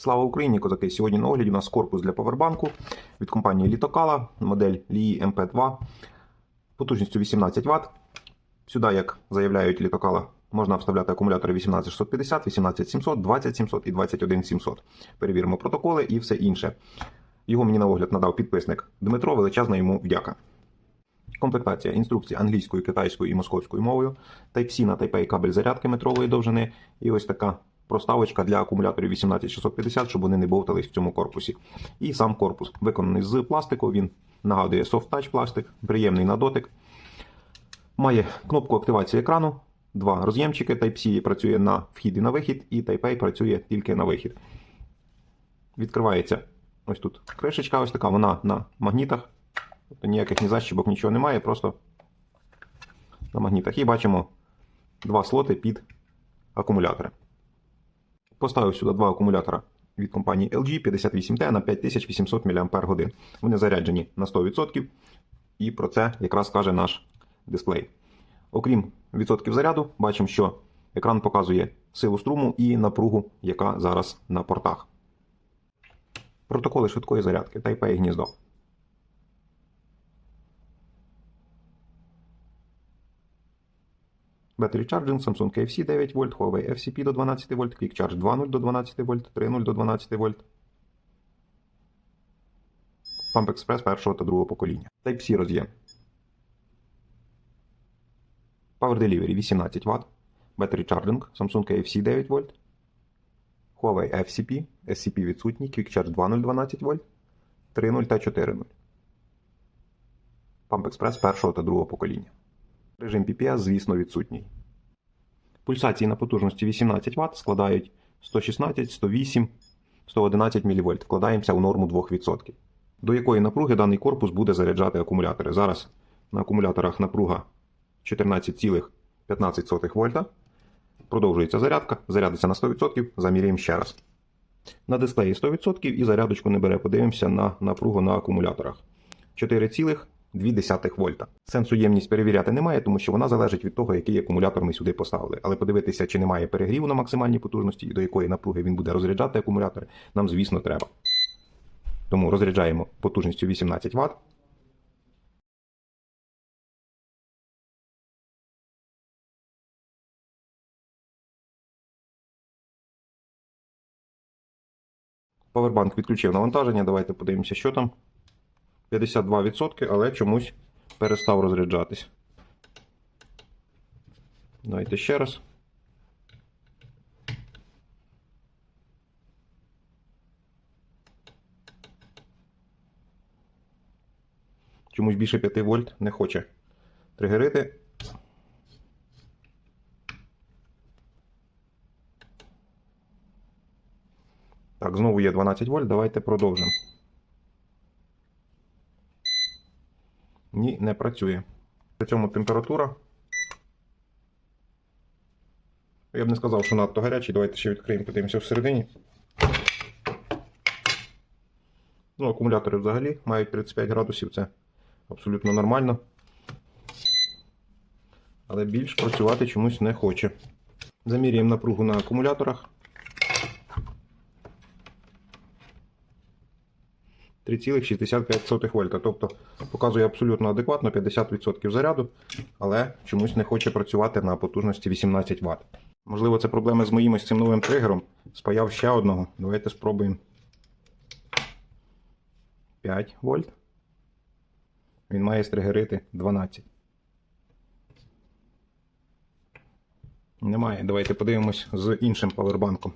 Слава Україні, козаки! Сьогодні на огляді у нас корпус для павербанку від компанії Літокала, модель Lii MP2 потужністю 18 Вт. Сюди, як заявляють Літокала, можна вставляти акумулятори 18650, 18700, 20700 і 21700. Перевіримо протоколи і все інше. Його мені на огляд надав підписник Дмитро, величезна йому вдяка. Комплектація інструкції англійською, китайською і московською мовою, Type-C на Type-A кабель зарядки метрової довжини і ось така проставочка для акумуляторів 18650, щоб вони не бовтались в цьому корпусі. І сам корпус виконаний з пластику, він нагадує soft touch пластик, приємний на дотик. Має кнопку активації екрану, два роз'ємчики Type-C працює на вхід і на вихід, і Type-A працює тільки на вихід. Відкривається ось тут кришечка, ось така, вона на магнітах. Тобто ніяких ні защіпок, нічого немає, просто на магнітах. І бачимо два слоти під акумулятори. Поставив сюди два акумулятора від компанії LG 58T на 5800 мАч. Вони заряджені на 100%, і про це якраз каже наш дисплей. Окрім відсотків заряду, бачимо, що екран показує силу струму і напругу, яка зараз на портах. Протоколи швидкої зарядки Type-A гніздо. Battery Charging, Samsung KFC 9 вольт, Huawei FCP до 12 вольт, Quick Charge 2.0 до 12 вольт, 3.0 до 12 вольт. Pump Express першого та другого покоління. Type-C роз'єм. Power Delivery 18 Вт. Battery Charging, Samsung KFC 9 вольт. Huawei FCP, SCP відсутній, Quick Charge 2.0 12 вольт, 3.0 та 4.0. Pump Express першого та другого покоління. Режим PPS, звісно, відсутній. Пульсації на потужності 18 Вт складають 116, 108, 111 мВ. Вкладаємося у норму 2%. До якої напруги даний корпус буде заряджати акумулятори. Зараз на акумуляторах напруга 14,15 вольта. Продовжується зарядка, зарядиться на 100%, заміряємо ще раз. На дисплеї 100% і зарядочку не бере. Подивимося на напругу на акумуляторах. 4,2 вольта. Сенсу ємність перевіряти немає, тому що вона залежить від того, який акумулятор ми сюди поставили. Але подивитися, чи немає перегріву на максимальній потужності і до якої напруги він буде розряджати акумулятори, нам, звісно, треба. Тому розряджаємо потужністю 18 Вт. Повербанк відключив навантаження. Давайте подивимося, що там. 52%, але чомусь перестав розряджатись. Давайте ще раз. Чомусь більше 5 вольт не хоче тригерити. Так, знову є 12 вольт. Давайте продовжимо. Ні, не працює. При цьому температура. Я б не сказав, що надто гарячий. Давайте ще відкриємо, подивимося всередині. Ну, акумулятори взагалі мають 35 градусів, це абсолютно нормально. Але більш працювати чомусь не хоче. Замірюємо напругу на акумуляторах. 3,65 вольта. Тобто показує абсолютно адекватно 50% заряду, але чомусь не хоче працювати на потужності 18 Вт. Можливо, це проблеми з моїм ось цим новим тригером. Спаяв ще одного. Давайте спробуємо. 5 вольт. Він має стригерити 12. Немає. Давайте подивимось з іншим павербанком.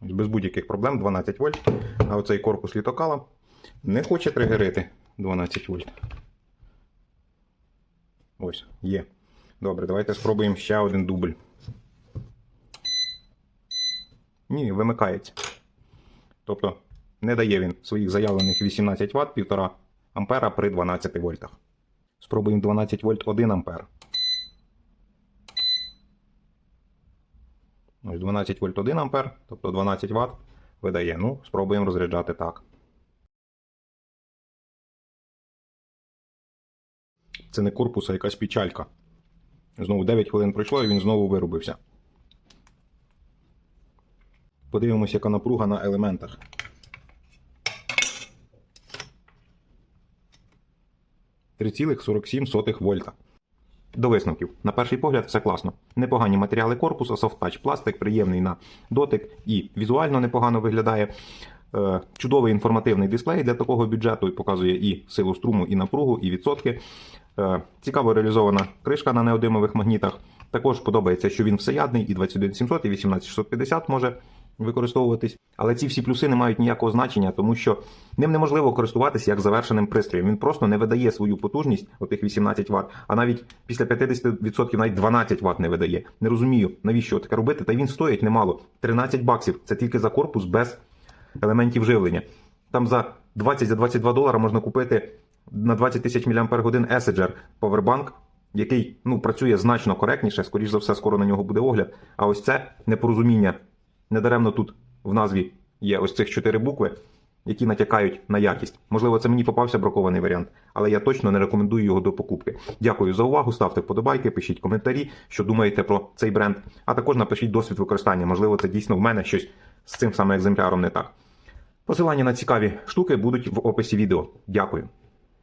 Без будь-яких проблем 12 вольт. А оцей корпус літокала не хоче тригерити 12 вольт. Ось, є. Добре, давайте спробуємо ще один дубль. Ні, вимикається. Тобто не дає він своїх заявлених 18 Вт 1,5 ампера при 12 вольтах. Спробуємо 12 вольт 1 ампер. Ось 12 вольт 1 ампер, тобто 12 Вт видає. Ну, спробуємо розряджати так. Це не корпус, а якась печалька. Знову 9 хвилин пройшло і він знову вирубився. Подивимося, яка напруга на елементах. – 3,47 вольта. До висновків. На перший погляд, все класно. Непогані матеріали корпусу, софт-тач пластик, приємний на дотик і візуально непогано виглядає. Е, Чудовий інформативний дисплей для такого бюджету і показує і силу струму, і напругу, і відсотки. Е, Цікаво реалізована кришка на неодимових магнітах. Також подобається, що він всеядний, і 21700, і 18650 може використовуватись. Але ці всі плюси не мають ніякого значення, тому що ним неможливо користуватися як завершеним пристроєм. Він просто не видає свою потужність, отих 18 Вт, а навіть після 50% навіть 12 Вт не видає. Не розумію, навіщо таке робити. Та він стоїть немало. 13 баксів. Це тільки за корпус без елементів живлення. Там за 20 за 22 долара можна купити на 20 тисяч мАч Essager Powerbank, який ну, працює значно коректніше, скоріш за все, скоро на нього буде огляд. А ось це непорозуміння. Недаремно тут в назві є ось цих чотири букви, які натякають на якість. Можливо, це мені попався бракований варіант, але я точно не рекомендую його до покупки. Дякую за увагу. Ставте вподобайки, пишіть коментарі, що думаєте про цей бренд, а також напишіть досвід використання. Можливо, це дійсно в мене щось з цим саме екземпляром не так. Посилання на цікаві штуки будуть в описі відео. Дякую.